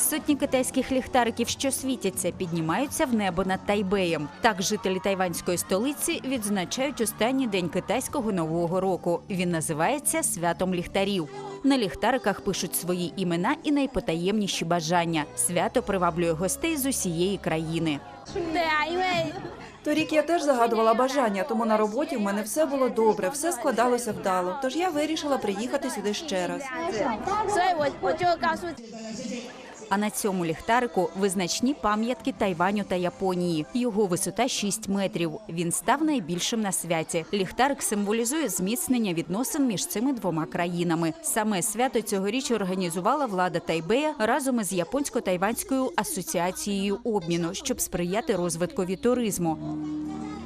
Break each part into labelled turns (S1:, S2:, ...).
S1: Сотні китайських ліхтариків, що світяться, піднімаються в небо над Тайбеєм. Так жителі тайванської столиці відзначають останній день китайського нового року. Він називається святом ліхтарів. На ліхтариках пишуть свої імена і найпотаємніші бажання. Свято приваблює гостей з усієї країни.
S2: Торік я теж загадувала бажання, тому на роботі в мене все було добре, все складалося вдало. Тож я вирішила приїхати сюди ще раз.
S1: А на цьому ліхтарику визначні пам'ятки Тайваню та Японії. Його висота 6 метрів. Він став найбільшим на святі. Ліхтарик символізує зміцнення відносин між цими двома країнами. Саме свято цьогоріч організувала влада Тайбея разом із японсько-тайванською асоціацією обміну, щоб сприяти розвиткові туризму.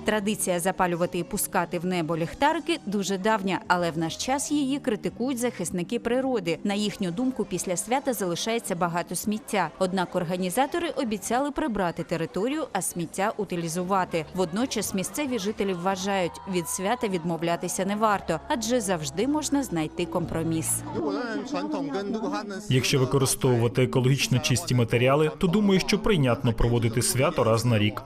S1: Традиція запалювати і пускати в небо ліхтарики дуже давня, але в наш час її критикують захисники природи. На їхню думку, після свята залишається багато сміття сміття. Однак організатори обіцяли прибрати територію, а сміття утилізувати. Водночас місцеві жителі вважають, від свята відмовлятися не варто, адже завжди можна знайти компроміс.
S3: Якщо використовувати екологічно чисті матеріали, то думаю, що прийнятно проводити свято раз на рік.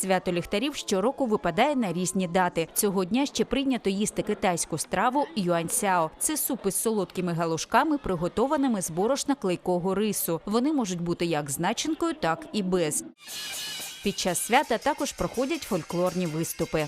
S1: Свято ліхтарів щороку випадає на різні дати. Цього дня ще прийнято їсти китайську страву юаньсяо. Це суп із солодкими галушками, приготованими з борошна клейкого рису. Вони можуть бути як з начинкою, так і без. Під час свята також проходять фольклорні виступи.